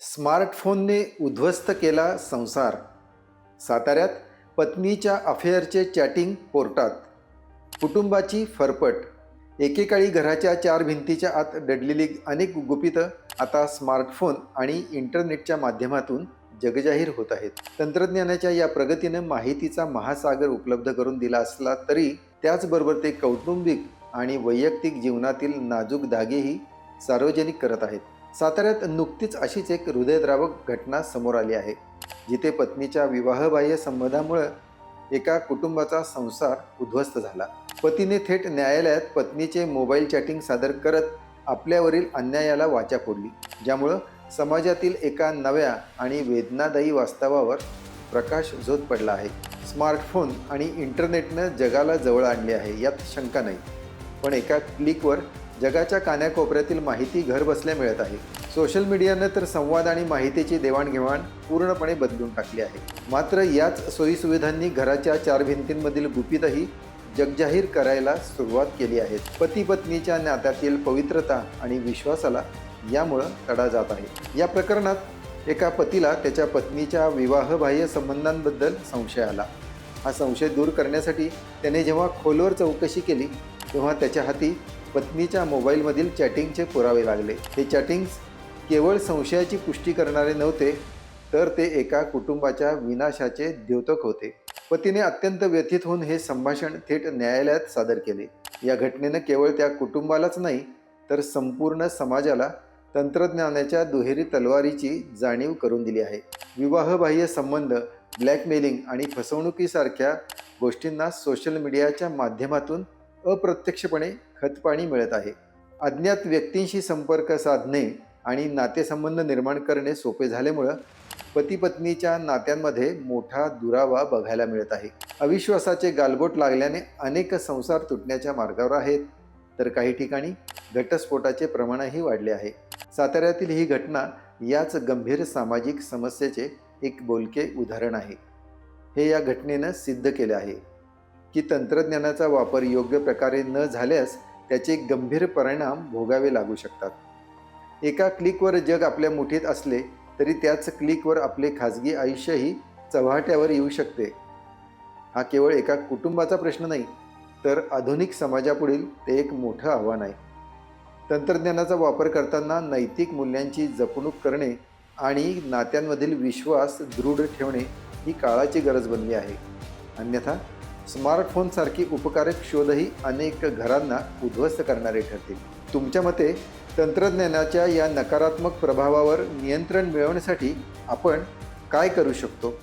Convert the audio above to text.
स्मार्टफोनने उद्ध्वस्त केला संसार. साताऱ्यात पत्नीच्या अफेअरचे चॅटिंग पोर्टात कुटुंबाची फरफट. एकेकाळी घराच्या चार भिंतीच्या आत दडलेली अनेक गुपितं आता स्मार्टफोन आणि इंटरनेटच्या माध्यमातून जगजाहीर होत आहेत. तंत्रज्ञानाच्या या प्रगतीनं माहितीचा महासागर उपलब्ध करून दिला असला तरी त्याचबरोबर ते कौटुंबिक आणि वैयक्तिक जीवनातील नाजूक धागेही सार्वजनिक करत आहेत. साताऱ्यात नुकतीच अशीच एक हृदयद्रावक घटना समोर आली आहे जिथे पत्नीच्या विवाहबाह्य संबंधामुळं एका कुटुंबाचा संसार उद्ध्वस्त झाला. पतीने थेट न्यायालयात पत्नीचे मोबाईल चॅटिंग सादर करत आपल्यावरील अन्यायाला वाचा फोडली ज्यामुळं समाजातील एका नव्या आणि वेदनादायी वास्तवावर प्रकाश झोत पडला आहे. स्मार्टफोन आणि इंटरनेटनं जगाला जवळ आणले आहे यात शंका नाही. पण एका क्लिकवर जगाच्या कान्याकोपऱ्यातील माहिती घरबसल्या मिळत आहे. सोशल मीडियानं तर संवाद आणि माहितीची देवाणघेवाण पूर्णपणे बदलून टाकली आहे. मात्र याच सोयीसुविधांनी घराच्या चार भिंतींमधील गुपितही जगजाहीर करायला सुरुवात केली आहे. पती पत्नीच्या नात्यातील पवित्रता आणि विश्वासाला यामुळं तडा जात आहे. या प्रकरणात एका पतीला त्याच्या पत्नीच्या विवाहबाह्य संबंधांबद्दल संशय आला. हा संशय दूर करण्यासाठी त्याने जेव्हा खोलवर चौकशी केली तेव्हा त्याच्या हाती पत्नीच्या मोबाईलमधील चॅटिंगचे पुरावे लागले. हे चॅटिंग्स केवळ संशयाची पुष्टी करणारे नव्हते तर ते एका कुटुंबाच्या विनाशाचे द्योतक होते. पतीने अत्यंत व्यथित होऊन हे संभाषण थेट न्यायालयात सादर केले. या घटनेनं केवळ त्या कुटुंबालाच नाही तर संपूर्ण समाजाला तंत्रज्ञानाच्या दुहेरी तलवारीची जाणीव करून दिली आहे. विवाहबाह्य संबंध ब्लॅकमेलिंग आणि फसवणुकीसारख्या गोष्टींना सोशल मीडियाच्या माध्यमातून अप्रत्यक्षपणे खतपाणी मिळत आहे. अज्ञात व्यक्तींशी संपर्क साधणे आणि नातेसंबंध निर्माण करणे सोपे झाल्यामुळं पतीपत्नीच्या नात्यांमध्ये मोठा दुरावा बघायला मिळत आहे. अविश्वासाचे गालबोट लागल्याने अनेक संसार तुटण्याच्या मार्गावर आहेत. तर काही ठिकाणी घटस्फोटाचे प्रमाणही वाढले आहे. साताऱ्यातील ही घटना याच गंभीर सामाजिक समस्येचे एक बोलके उदाहरण आहे. हे या घटनेनं सिद्ध केले आहे. की तंत्रज्ञानाचा वापर योग्य प्रकारे न झाल्यास त्याचे गंभीर परिणाम भोगावे लागू शकतात. एका क्लिकवर जग आपल्या मुठीत असले तरी त्याच क्लिकवर आपले खाजगी आयुष्यही चव्हाट्यावर येऊ शकते. हा केवळ एका कुटुंबाचा प्रश्न नाही तर आधुनिक समाजापुढील ते एक मोठं आव्हान आहे. तंत्रज्ञानाचा वापर करताना नैतिक मूल्यांची जपणूक करणे आणि नात्यांमधील विश्वास दृढ ठेवणे ही काळाची गरज बनली आहे. अन्यथा स्मार्टफोनसारखी उपकारक शोधही अनेक घरांना उद्ध्वस्त करणारे ठरतील. तुमच्या मते तंत्रज्ञानाच्या या नकारात्मक प्रभावावर नियंत्रण मिळवण्यासाठी आपण काय करू शकतो?